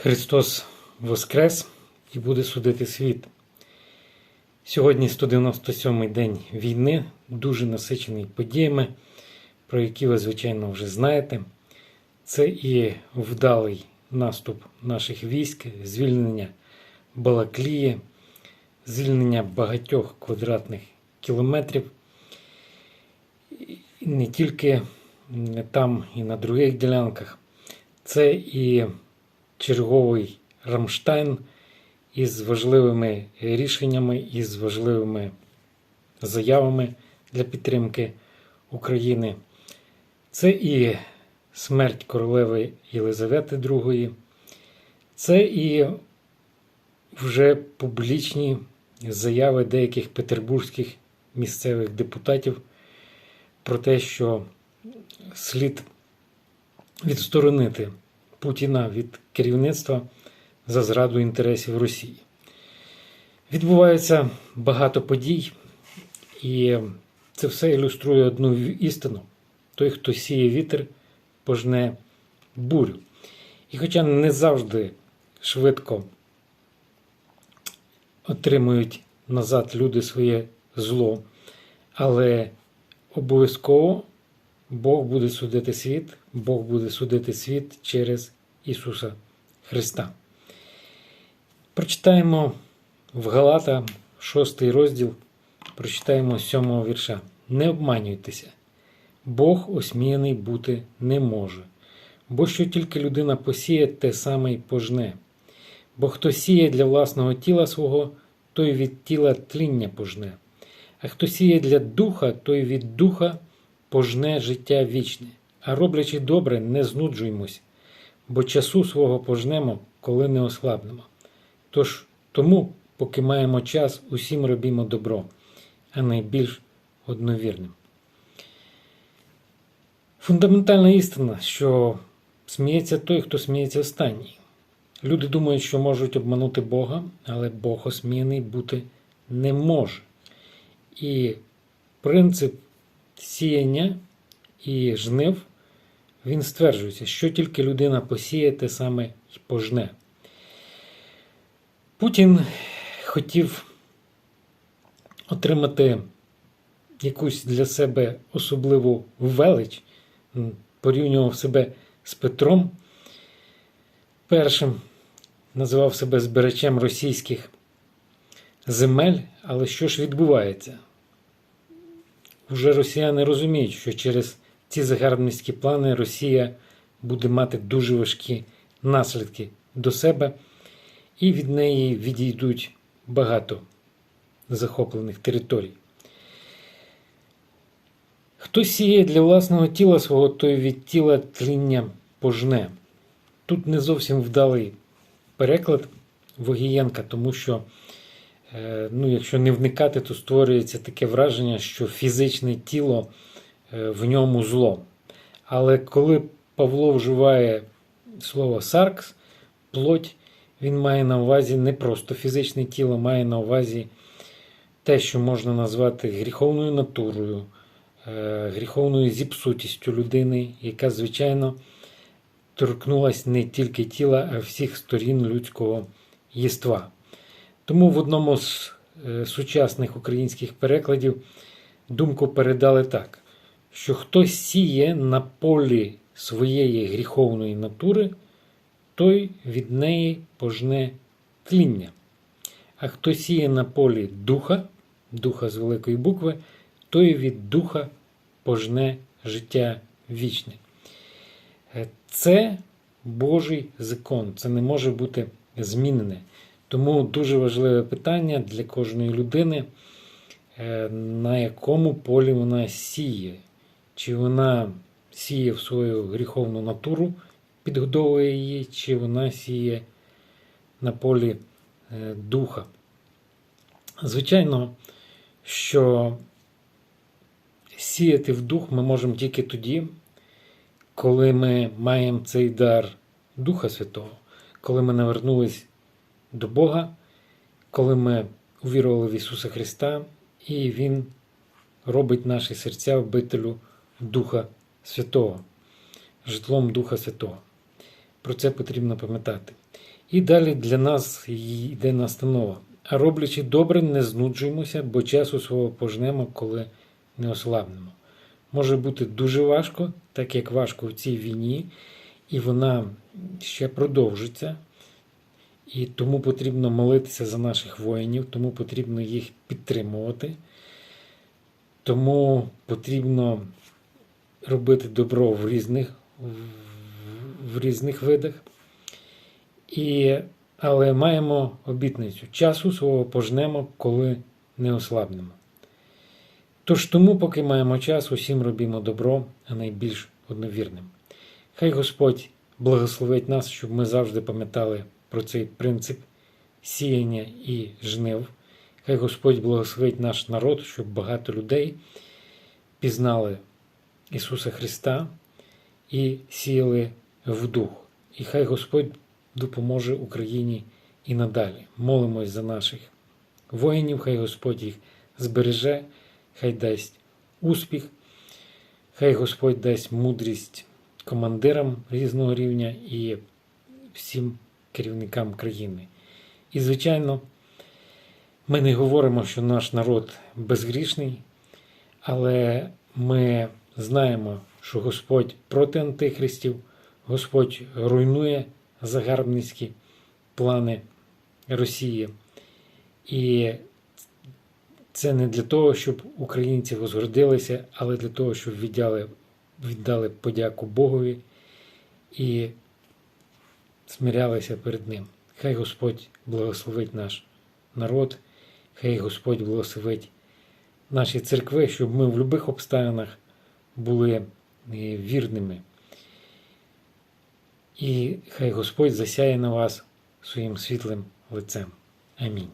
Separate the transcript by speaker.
Speaker 1: Христос Воскрес і буде судити світ. Сьогодні 197-й день війни, дуже насичений подіями, про які ви, звичайно, вже знаєте. Це і вдалий наступ наших військ, звільнення Балаклії, звільнення багатьох квадратних кілометрів. І не тільки там і на других ділянках. Це і черговий Рамштайн із важливими рішеннями, із важливими заявами для підтримки України. Це і смерть королеви Єлизавети II, це і вже публічні заяви деяких петербурзьких місцевих депутатів про те, що слід відсторонити Путіна від керівництва за зраду інтересів Росії. Відбувається багато подій, і це все ілюструє одну істину: той, хто сіє вітер, пожне бурю. І хоча не завжди швидко отримують назад люди своє зло, але обов'язково Бог буде судити світ, Бог буде судити світ через Ісуса Христа. Прочитаємо в Галата, 6 розділ, прочитаємо 7 вірша. Не обманюйтеся, Бог осміяний бути не може, бо що тільки людина посіє, те саме й пожне. Бо хто сіє для власного тіла свого, той від тіла тління пожне, а хто сіє для духа, той від духа пожне життя вічне. А роблячи добре, не знуджуймось, бо часу свого пожнемо, коли не ослабнемо. Тож тому, поки маємо час, усім робімо добро, а найбільш одновірним. Фундаментальна істина, що сміється той, хто сміється останній. Люди думають, що можуть обманути Бога, але Бог осміяний бути не може. І принцип сіяння і жнив, він стверджується, що тільки людина посіє, те саме й пожне. Путін хотів отримати якусь для себе особливу велич, порівнював себе з Петром першим, називав себе збирачем російських земель, але що ж відбувається? Уже росіяни розуміють, що через ці загарбницькі плани Росія буде мати дуже важкі наслідки до себе, і від неї відійдуть багато захоплених територій. Хто сіє для власного тіла свого, той від тіла тління пожне. Тут не зовсім вдалий переклад Вогієнка, тому що, ну, якщо не вникати, то створюється таке враження, що фізичне тіло е, в ньому зло. Але коли Павло вживає слово саркс, плоть, він має на увазі не просто фізичне тіло, має на увазі те, що можна назвати гріховною натурою, е, гріховною зіпсутістю людини, яка, звичайно, торкнулася не тільки тіла, а всіх сторін людського єства. Тому в одному з е, сучасних українських перекладів думку передали так, що хто сіє на полі своєї гріховної натури, той від неї пожне тління. А хто сіє на полі духа, духа з великої букви, той від духа пожне життя вічне. Е, Це Божий закон, це не може бути змінене. Тому дуже важливе питання для кожної людини, е, на якому полі вона сіє. Чи вона сіє в свою гріховну натуру, підгодовує її, чи вона сіє на полі е, духа. Звичайно, що сіяти в дух ми можемо тільки тоді, коли ми маємо цей дар Духа Святого, коли ми навернулись до Бога, коли ми увірували в Ісуса Христа, і Він робить наші серця обителю Духа Святого, житлом Духа Святого. Про це потрібно пам'ятати. І далі для нас йде настанова. А роблячи добре, не знуджуємося, бо часу свого пожнемо, коли не ослабнемо. Може бути дуже важко, так як важко в цій війні, і вона ще продовжиться. І тому потрібно молитися за наших воїнів, тому потрібно їх підтримувати, тому потрібно робити добро в різних, в, різних видах. І, але маємо обітницю. Часу свого пожнемо, коли не ослабнемо. Тож тому, поки маємо час, усім робімо добро, а найбільш одновірним. Хай Господь благословить нас, щоб ми завжди пам'ятали про цей принцип сіяння і жнив. Хай Господь благословить наш народ, щоб багато людей пізнали Ісуса Христа і сіяли в дух. І хай Господь допоможе Україні і надалі. Молимось за наших воїнів, хай Господь їх збереже, хай дасть успіх, хай Господь дасть мудрість командирам різного рівня і всім керівникам країни. І, звичайно, ми не говоримо, що наш народ безгрішний, але ми знаємо, що Господь проти антихристів, Господь руйнує загарбницькі плани Росії. І це не для того, щоб українці возгордилися, але для того, щоб віддали, віддали подяку Богові і смирялися перед Ним. Хай Господь благословить наш народ, хай Господь благословить наші церкви, щоб ми в будь-яких обставинах були е, вірними. І хай Господь засяє на вас своїм світлим лицем. Амінь.